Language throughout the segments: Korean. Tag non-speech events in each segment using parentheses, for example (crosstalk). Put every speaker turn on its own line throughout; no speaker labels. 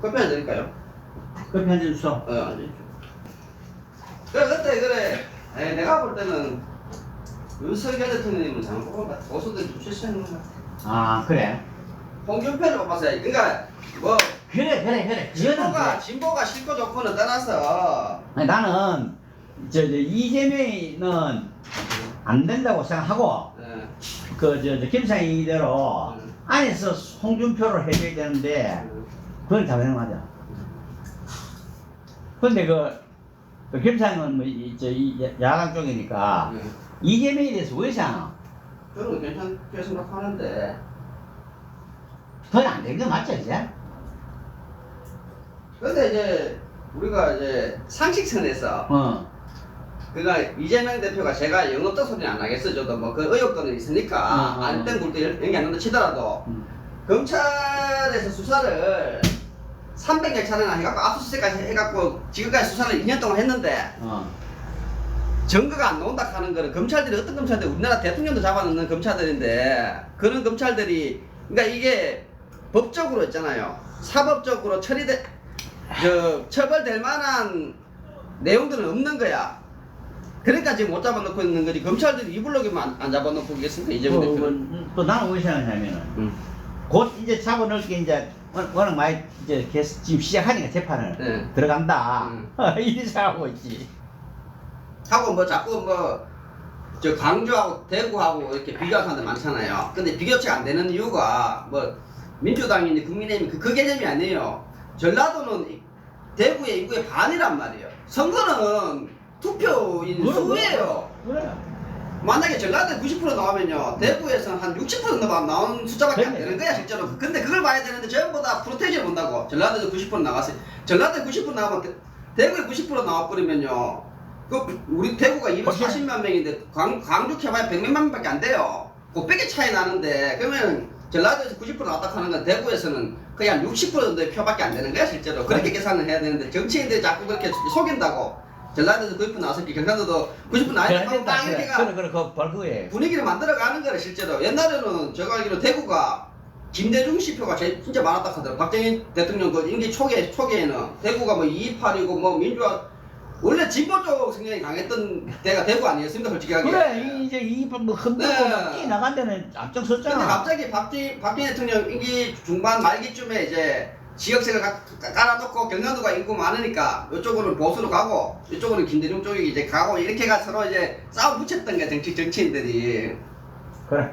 커피 한잔 드릴까요?
커피 한잔 줘.
어, 아니. 그래, 그때 그래. 에이, 내가 볼 때는 윤석열 대통령님은 잘못 뽑은 것 같아. 보수들이 좀 실수하는 것 같아.
아 그래.
홍준표를 뽑았어야 그러니까 뭐
그래 그래 그래.
진보가
그거는
진보가 싫고 좋고는 떠나서
아니, 나는 저, 저 이재명이는 안 된다고 생각하고
예,
그저 저, 김상희대로
음.
안에서 홍준표를 해줘야 되는데 그건 거 맞아. 근데 그, 그 김상희는 뭐, 이, 저, 이 야- 야당 쪽이니까
예.
이재명에 대해서 왜 생각하나?
저는 괜찮게 생각하는데
그건 안 되는 거 맞죠, 이제?
근데 이제 우리가 이제 상식선에서
어.
그가 이재명 대표가 제가 영업적 소리는 안 하겠어 저도 뭐 그 의혹도는 있으니까
음, 음,
안된 굴도 연기 안 난다 치더라도
음.
검찰에서 수사를 300여 차례나 해갖고 압수수색까지 해갖고 지금까지 수사를 2년 동안 했는데
어.
증거가 안 나온다 하는 거는 검찰들이 어떤 검찰들 우리나라 대통령도 잡아놓는 검찰들인데 그런 검찰들이 그러니까 이게 법적으로 있잖아요 사법적으로 처리돼 저 처벌될 만한 내용들은 없는 거야 그러니까 지금 못 잡아놓고 있는 거지 검찰들이 이불로기만 안, 안 잡아놓고 있겠습니까 이재명
그,
대표는
그, 또 나는 왜 생각하냐면은
음.
곧 이제 잡아넣게 이제 워- 워낙 많이 이제 계속 지금 시작하니까 재판을
네.
들어간다
음.
이리 생각하고 있지
하고 뭐 자꾸 뭐저 광주하고 대구하고 이렇게 비교하는 사람들 많잖아요. 근데 비교치가 안 되는 이유가 뭐 민주당이니 국민의힘이 그, 그 개념이 아니에요. 전라도는 이- 대구의 인구의 반이란 말이에요. 선거는 투표인
그래,
수예요.
그래
만약에 전라도에 90% 나오면요 대구에서는 한 60% 넘어 나오는 숫자밖에 안
그래.
되는 거야 실제로. 근데 그걸 봐야 되는데 전부 다 프로테이지를 본다고. 전라도에서 90% 나갔어요. 전라도에 90% 나오면 대, 대구에 90% 나와버리면요 그 우리 대구가 240만 명인데 광, 광주 캐봐야 100몇만 명밖에 안 돼요. 곱백이 차이 나는데 그러면 전라도에서 90% 나왔다 하는 건 대구에서는 거의 한 60% 정도의 표밖에 안 되는 거야 실제로. 그렇게 계산을 해야 되는데 정치인들이 자꾸 그렇게 속인다고 전라도에서 90% 나왔을게 경상도도 90% 나왔다 하면 딱 이렇게 가
그래 그래 그 벌그에.
분위기를 만들어가는 거래 실제로. 옛날에는 제가 알기로 대구가 김대중 씨 표가 제일 진짜 많았다 하더라고. 박정희 대통령 그 임기 초기에 초기에는. 대구가 뭐 228이고 뭐 민주화 원래 진보 쪽 성향이 강했던 데가 대구 아니었습니까 솔직하게
그래 이- 이제 이뭐 흔들고
네.
막 뛰나간 데는 앞장 섰잖아.
근데 갑자기 박지, 박정희 대통령 임기 중반 말기쯤에 이제 지역색을 가- 깔아놓고 경상도가 인구 많으니까 이쪽으로는 보수로 가고 이쪽으로는 김대중 쪽이 이제 가고 이렇게가 서로 이제 싸움 붙였던 게 정치 정치인들이
그래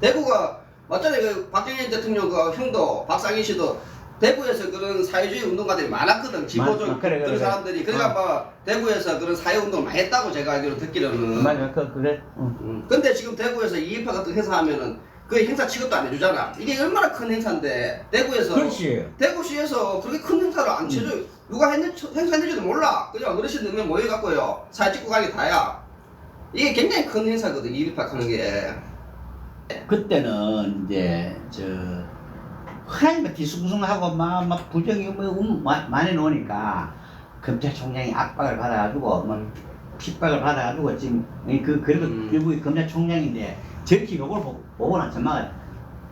대구가 맞잖아요. 그 박정희 대통령 그 형도 박상희 씨도 대구에서 그런 사회주의 운동가들이 많았거든. 지보적
맞- 그래, 그래,
그런
그래.
사람들이 그러니까
어.
뭐 대구에서 그런 사회 운동을 많이 했다고 제가 알기로 듣기로는.
맞아 그 그래 응.
음. 근데 지금 대구에서 이인파 같은 행사 하면은 그 행사 취급도 안 해주잖아. 이게 얼마나 큰 행사인데 대구에서
그렇지
대구시에서 그렇게 큰 행사를 안 쳐줘. 누가 했는 행사 했는지도 몰라. 그냥 어르신 몇명 모여갖고요. 사진 찍고 가는 게 다야. 이게 굉장히 큰 행사거든. 이인파 하는 게.
그때는 이제 저 하나님 뒤숭숭하고 막, 막 부정이 뭐 음, 마- 많이 나오니까 검찰총장이 압박을 받아가지고 뭐 핍박을 받아가지고 지금 이 그 그래도
음.
결국에 검찰총장인데 저렇게 요걸 보- 보고 난 정말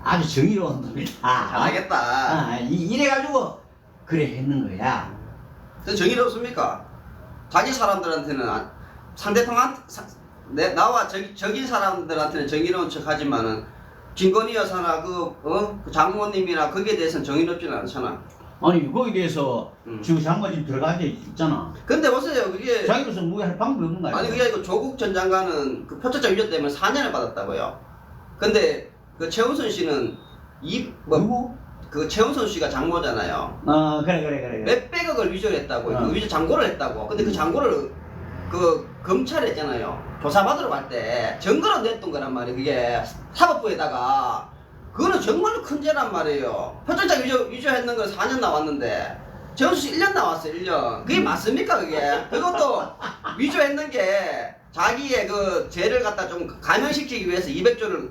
아주 정의로운 놈이다.
잘하겠다.
아, 이- 이래가지고 그래 했는 거야.
그 정의롭습니까? 자기 사람들한테는 안- 상대방한 사- 내 나와 적, 적인 사람들한테는 정의로운 척하지만은 김건희 여사나 그, 어? 그 장모님이나 거기에 대해서는 정의롭지는 않잖아.
아니 거기에 대해서
음.
지금 장관 지금 들어간 데 있잖아.
근데 보세요, 그게
자기로서 뭐할 방법이 없는 거 아니야?
아니 그게 아니고 조국 전 장관은 그 표창장 위조 때문에 4년을 받았다고요. 근데 그 최은순 씨는 이뭐
누구?
그 최은순 씨가 장모잖아요.
어 그래 그래 그래. 그래.
몇백억을 위조를 했다고
어.
그 위조 장고를 했다고 근데 그 장고를 그 검찰에 있잖아요 조사받으러 갈 때 증거로 냈던 거란 말이에요 그게 사법부에다가 그거는 정말로 큰 죄란 말이에요. 표창장 위조, 위조했는 거 4년 나왔는데 정수 씨 1년 나왔어요 1년. 그게 맞습니까 그게? 그것도 위조했는 게 자기의 그 죄를 갖다 좀 감형시키기 위해서 200조를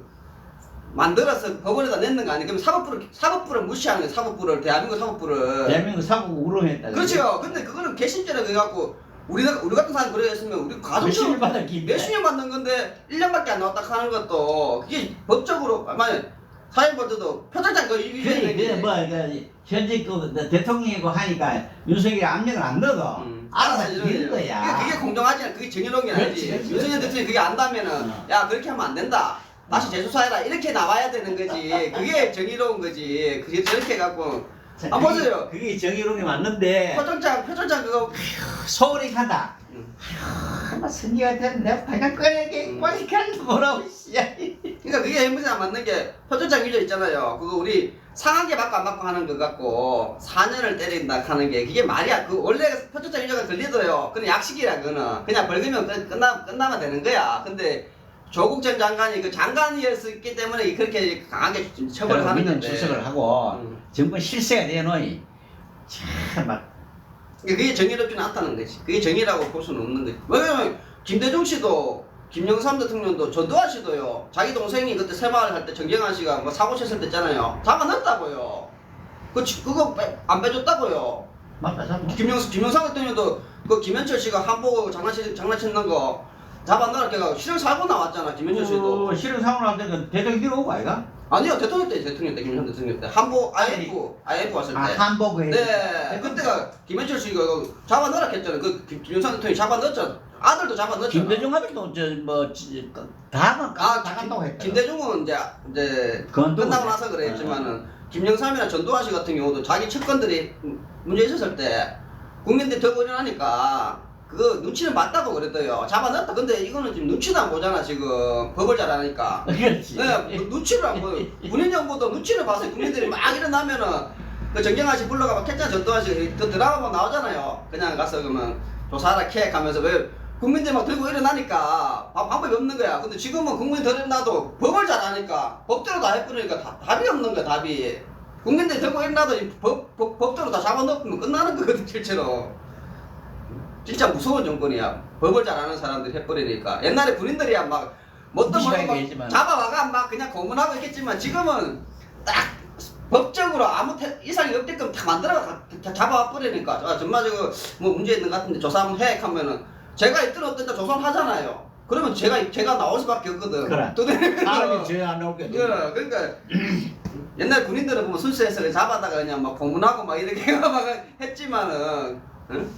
만들어서 법원에다 냈는 거 아니에요? 그럼 사법부를 사법부를 무시하는 거예요 사법부를. 대한민국 사법부를.
대한민국 사고 우롱했다.
그렇죠. 근데 그거는 개심죄라 그래갖고 우리가 우리 같은 사람 그랬으면 우리 가족
몇십일 받았기
몇십 년 받는 건데 1년밖에 안 나왔다 하는 것도 그게 법적으로 만약 사회보드도 표창장 그 유지되는
그래, 그래, 뭐, 그, 현직 그 대통령이고 하니까 윤석열이 압력을 안 넣어도
음.
알아서 되는
거예요.
거야.
그게, 그게 공정하지 않아. 그게 정의로운 게
그렇지,
아니지.
그렇지,
윤석열
그렇지.
대통령이 그게 안다면은
어.
야 그렇게 하면 안 된다. 다시 재수사해라 이렇게 나와야 되는 거지. 그게 정의로운 거지. 그게 저렇게 해갖고
자,
아,
그게-
맞아요.
그게 정의로운 게 맞는데,
표창장 표창장 그거
서울에 간다.
음.
아휴, 막 선기한테 내가 발장 꺼내게
음.
꽈리까지 뭐라고, 씨.
그러니까 그게 엠무새 안 맞는 게 표창장 유저 있잖아요. 그거 우리 상하게 받고 안 받고 하는 거 갖고 4년을 때린다 하는 게 그게 말이야. 그 원래 표창장 유저가 걸리도요. 그건 약식이라 그거는 그냥 벌금이면 끝, 끝나 끝나면 되는 거야. 근데 조국 전 장관이 그 장관이었기 때문에 그렇게 강하게 좀 처벌을 하는
민원
건데.
출석을 하고,
음.
정권 실세가 되노니, 참, 막,
그게 정의롭지는 않다는 거지. 그게 정의라고 볼 수는 없는 거지. 왜냐면 김대중 씨도 김영삼 대통령도 전두환 씨도요. 자기 동생이 그때 새마을 할 때 정경환 씨가 뭐 사고 쳤을 때 있잖아요. 잡아놨다고요. 그 지- 그거 빼- 안 빼줬다고요.
맞다.
김영 김영삼 대통령도 그 김현철 씨가 한보 장난치 장난치는 거 잡아놔라 걔가 실형 살고 나왔잖아. 김현철 씨도.
그, 실은 사고 나올 때그 대통령 들어오고 아이가?
아니요 대통령 때 대통령 때 김영삼 대통령 때 한보 IF IF 왔을 때.
아, 한복에.
네, 그때가 김현철 씨가 잡아 넣으라 했잖아요. 그 김- 김영삼 대통령이 잡아 넣었잖아. 아들도 잡아 넣었잖아.
김대중 아들도 저뭐 다가
아,
다 간다고 했다.
김대중은 이제 이제
그건 또
끝나고
그래.
나서 그랬지만은 김영삼이나 전두환 씨 같은 경우도 자기 측근들이 문제 있었을 때 국민들이 더 일어나니까 그거 눈치는 봤다고 그랬대요. 잡아넣었다. 근데 이거는 지금 눈치도 안 보잖아 지금 법을 잘 아니까.
그렇지.
네, 뭐 눈치를 안 보여. 군인 정부도 눈치를 봐서 국민들이 막 일어나면은 그 정경환 씨 불러가 막 했잖아 전두환 씨그 드라마 막 나오잖아요. 그냥 가서 그러면 조사하라 캐 하면서 왜 국민들이 막 들고 일어나니까 방- 방법이 없는 거야. 근데 지금은 국민이 덜 일어나도 법을 잘 아니까 법대로 다 해버리니까 다- 답이 없는 거야 답이. 국민들이 들고 일어나도 이 법, 법, 법대로 다 잡아넣으면 끝나는 거거든 실제로. 진짜 무서운 정권이야. 법을 잘 아는 사람들이 해버리니까. 옛날에 군인들이야 막 뭣도 모르고 잡아와가 막 그냥 고문하고 있겠지만 지금은 딱 법적으로 아무 태- 이상이 없게끔 다 만들어 잡아와 버리니까 아, 정말 저거 뭐 문제 있는 것 같은데 조사 한번 해 하면은 제가 있든 어떤 조사를 하잖아요. 그러면 제가 제가 나올 수밖에 없거든.
그래.
도대체
사람이 죄안 나오게.
그, 그러니까 옛날 군인들은 보면 순수해서 잡아다가 그냥 막 고문하고 막 이렇게 (laughs) 막 했지만은 응?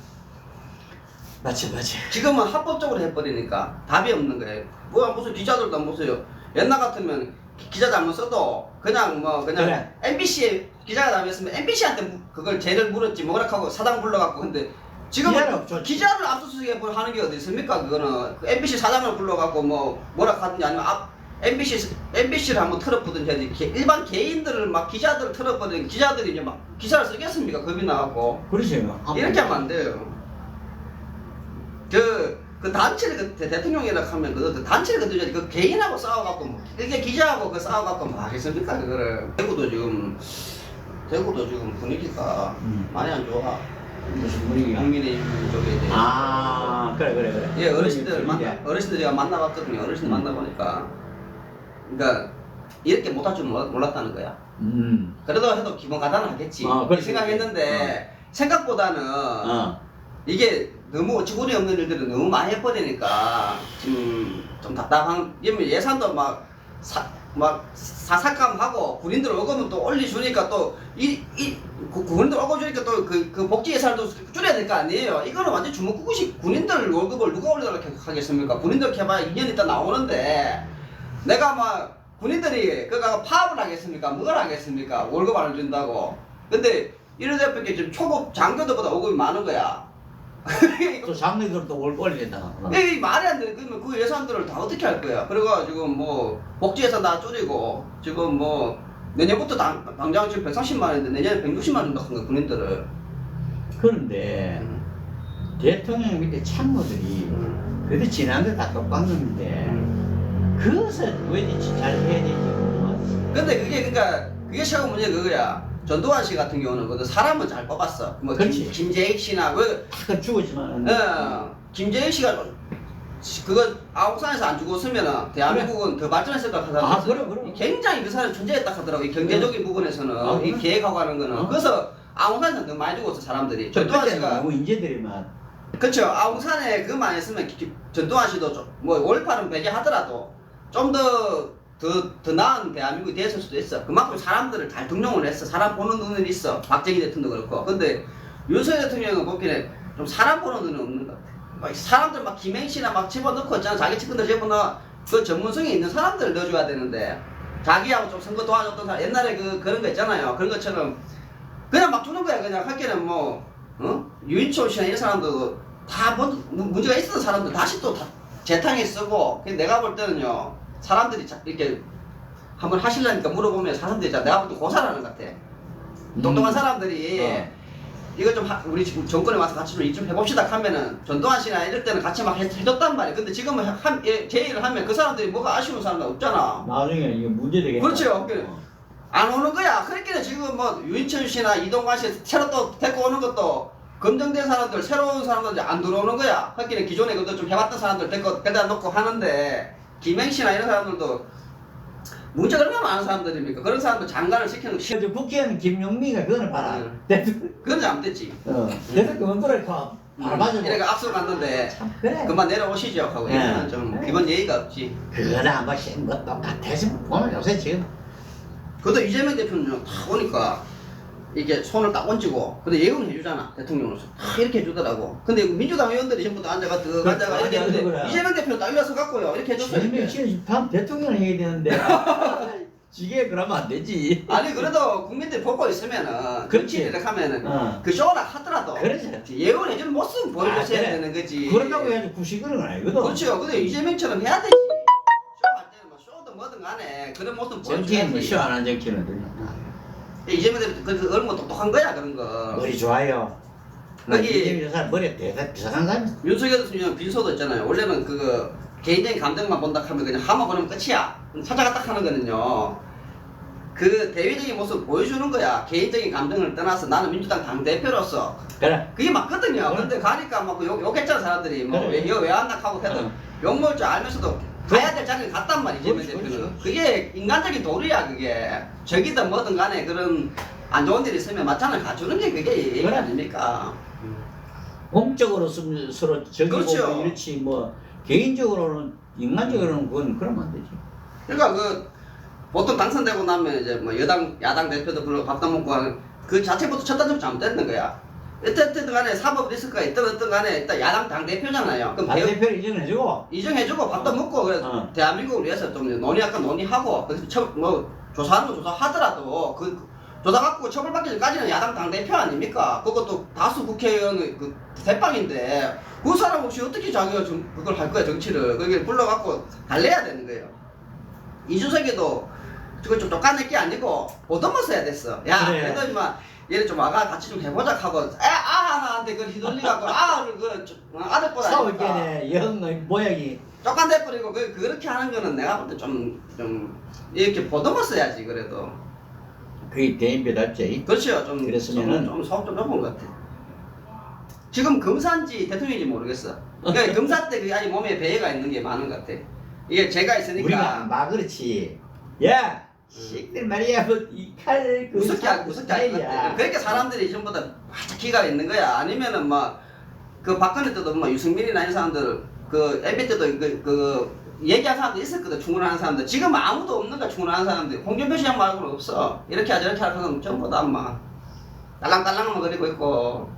맞지 맞지.
지금은 합법적으로 해버리니까 답이 없는 거예요. 뭐 무슨 기자들도 안 보세요. 옛날 같으면 기- 기자 잘못 써도 그냥 뭐 그냥
그래.
MBC에 기자가 잘못했으면 MBC한테 그걸 죄를 물었지 뭐라 하고 사장 불러갖고 근데 지금은
없죠.
기자를 압수수색해 볼 하는 게 어디 있습니까? 그거는 그 MBC 사장을 불러갖고 뭐 뭐라 하든지 아니면 앞 MBC MBC를 한번 틀어보든지 해야지 개- 일반 개인들을 막 기자들을 틀어버리는 기자들이 이제 막 기사를 쓰겠습니까? 겁이 나갖고
그렇지.
이렇게 하면 안 돼요. 그, 그 단체를 그 대- 대통령이라 하면 그, 그 단체를 그들이 그 개인하고 싸워갖고 뭐 이게 기자하고 그 싸워갖고 뭐 하겠습니까 그거를 대구도 지금 대구도 지금 분위기가
음.
많이 안 좋아.
무슨 분위기가?
국민의힘 쪽에 대해.
아 그래 그래 그래.
예 어르신들 만나. 어르신들 제가 만나봤거든요. 어르신들
음.
만나보니까 그러니까 이렇게 못할 줄 몰랐, 몰랐다는 거야.
음.
그래도 해도 기본 가단은 하겠지.
어,
생각했는데 생각보다는
어.
이게 너무 어처구니 없는 일들을 너무 많이 해버리니까 지금 좀 답답한 이면 예산도 막 사, 막 사삭감하고 군인들 월급은 또 올려주니까 또 이 이 군인들 월급 주니까 또 그 그 복지 예산도 줄여야 될 거 아니에요. 이거는 완전 주먹구구식 군인들 월급을 누가 올리도록 하겠습니까? 군인들 해봐야 2년 있다 나오는데 내가 막 군인들이 그가 파업을 하겠습니까? 뭘 하겠습니까? 월급 안 준다고. 근데 이러다보니까 지금 초급 장교들보다 월급이 많은 거야.
또 장례들도 올 올린다.
이 말이 안 돼. 그러면 그 예산들을 다 어떻게 할 거야? 그래가지고 뭐 복지 예산 다 줄이고 지금 뭐 내년부터 당, 당장 지금 130만 원인데 내년에 160만 원 준다 한거 군인들을.
그런데 대통령 밑에 참모들이 그래도 지난해 다 똑같는데 그것을 왜 잘 해야 되지.
근데 그게 그러니까 그게 최고 문제 그거야. 전두환 씨 같은 경우는 그래도 사람은 잘 뽑았어. 뭐
그렇지.
김, 김재익 씨나
그다 죽었지만
어, 김재익 씨가 그거 아홉산에서 안 죽었으면 대한민국은 더 발전했을 것 같아.
아, 그래, 그래.
굉장히 그 사람 존재했다 하더라고. 이 경제적인 부분에서는
아,
이. 계획하고 하는 거는.
어.
그래서 아웅산에서 더 많이 죽었어 사람들이. 전두환 씨가
너무 인재들이만
그렇죠. 아웅산에 그만 했으면 전두환 씨도 좀, 뭐 올파는 배제 하더라도 좀 더 더, 더 나은 대한민국이 됐을 수도 있어. 그만큼 사람들을 잘 등용을 했어. 사람 보는 눈은 있어. 박정희 대통령도 그렇고. 근데 윤석열 대통령은 보기에는 좀 사람 보는 눈은 없는 것 같아. 막 사람들 막 김행시나 막 집어넣고 있잖아. 자기 측근들 집어넣어. 그 전문성이 있는 사람들 넣어줘야 되는데. 자기하고 좀 선거 도와줬던 사람. 옛날에 그, 그런 거 있잖아요. 그런 것처럼. 그냥 막 주는 거야. 그냥 할게는 뭐, 어? 유인철 씨나 이런 사람도 다 문- 문- 문제가 있었던 사람들 다시 또 다 재탕에 쓰고. 내가 볼 때는요. 사람들이 자- 이렇게 한번 하실라니까 물어보면 사람들이 자 내가 볼때 고사라는 것 같아. 똑똑한 사람들이
어.
이거 좀 하- 우리 지금 정권에 와서 같이 좀 일 좀 해봅시다 하면은 전두환 씨나 이럴 때는 같이 막 해, 해줬단 말이야. 근데 지금은 한, 예, 제의를 하면 그 사람들이 뭐가 아쉬운 사람들 없잖아.
나중에 이게 문제 되겠다.
그렇죠. 그- 안 오는 거야. 그러니까 지금 뭐 유인철 씨나 이동관 씨 새로 또 데리고 오는 것도 검증된 사람들, 새로운 사람들 안 들어오는 거야. 그러니까 기존에 그것도 좀 해봤던 사람들 데리고 데려다 놓고 하는데 김행 씨나 이런 사람들도 문제가 얼마나 많은 사람들입니까? 그런 사람들 장관을 시키는 거 싫어.
그래도 국회의원 김용민가 그거는 봐라.
응.
대통령,
그건 잘못됐지.
어, 대통령 그걸 봐. 바로 맞아.
이래가 앞서 갔는데
참 그래.
그만 내려오시죠 하고
네.
이거는 좀 기본 예의가 없지.
그거는 한번 뭐 똑같아서 보면 요새 지금
그것도 이재명 대표는 딱 오니까 이렇게 손을 딱 얹고 근데 예우는 해주잖아 대통령으로서 딱 이렇게 해주더라고 근데 민주당 의원들이 전부 다 앉아가 그
그래,
앉아가 이렇게 했는데
그래.
이재명 대표는 딱 일어서 갖고요 이렇게 해줬어요 이렇게.
다음 대통령 해야 되는데. (laughs) 지게 그러면 안 되지.
아니 그래도 국민들이 보고 있으면은
그렇지.
이렇게 하면은
어.
그 쇼나 하더라도
그렇지.
예우는 해주는 모습 보여줬어야
아, 그래.
되는 거지
그런다고 구시그는 건 아니거든.
그렇죠 근데 이재명처럼 해야 되지 쇼할 때는 뭐 쇼든 뭐든 간에 그런 모습 보여줘야지
뭐쇼안 정치는 들려.
이재명 대표 그 얼마나 똑똑한 거야 그런 거
머리 좋아요.
여기-
이재명 저 사람 머리 대단 비슷한 사람.
윤석열 대통령 빈소도 있잖아요. 원래는 그 개인적인 감정만 본다 하면 그냥 한번 보내면 끝이야. 찾아가 딱 하는 거는요. 그 대외적인 모습 보여주는 거야. 개인적인 감정을 떠나서 나는 민주당 당 대표로서
그래.
그게 맞거든요.
그래.
근데 가니까 막 욕, 욕했잖아 사람들이 뭐
그래.
왜, 이거 왜 안 나가고 해도
어.
욕 먹을 줄 알면서도 가야 될 자리를 갔단 말이지
그렇지. 그렇지.
그게 인간적인 도리야 그게. 적이든 뭐든 간에 그런 안 좋은 일이 있으면 맞짱을 가주는 게 그게 예의
그래.
아닙니까?
공적으로 쓰면 서로 적이
그렇죠.
보고 이렇지 뭐 개인적으로는 인간적으로는 그건 그러면 안 되지.
그러니까 그 보통 당선되고 나면 이제 뭐 여당 야당 대표도 불러 밥도 먹고 하는 그 자체부터 첫 단점 잘못됐는 거야. 어쨌든 간에 사법 리스크가 있든 어떤 간에 일단 야당 당 대표잖아요. 그럼
당
대우
대표를 이전해주고
이정해주고 밥도 먹고 그래
어.
대한민국을 위해서 좀 논의 약간 논의하고 그래서 처, 뭐 조사하는 거 조사하더라도 그 조사 갖고 처벌받기 전까지는 야당 당 대표 아닙니까? 그것도 다수 국회의원의 그 대빵인데 그 사람 없이 어떻게 자기가 정, 그걸 할 거야 정치를 그게 불러갖고 달래야 되는 거예요. 이준석이도 그거 좀 똑같은 게 아니고 보듬었어야 됐어. 야
그래.
그래도 임마 얘를 좀 와가 같이 좀 해보자 하고 아 하나한테 그 휘둘리가고 아를 그 저- 아들보다
싸울 때는 영의 모양이
쪽간대 뿌리고 그 그렇게 하는 거는 내가 볼 때 좀좀 이렇게 보듬었어야지 그래도
그게 대인배답지.
그렇죠 좀
그랬으면은-
좀속좀 좁은 것 같아. 지금 검사인지 대통령인지 모르겠어. 그러니까 (laughs) 검사 때 그게 아직 몸에 배해가 있는 게 많은 것 같아. 이게 제가 있으니까
우리가 막 그렇지.
야,
식들 말이야.
이칼그
무섭게 할 무섭게 할것 같아. 그러니까 사람들이 전부 다 활짝 기가 있는 거야. 아니면은 막 그 박근혜 때도 뭐 유승민이나 이런 사람들 그 MB 때도 그, 그 얘기한 사람들 있었거든 충분한 사람들. 지금 아무도 없는 거야 충분한 사람들. 홍준표 시장 말고는 없어. 이렇게 하자 저렇게 하는 사람 전부 다 막 딸랑딸랑만 거리고 있고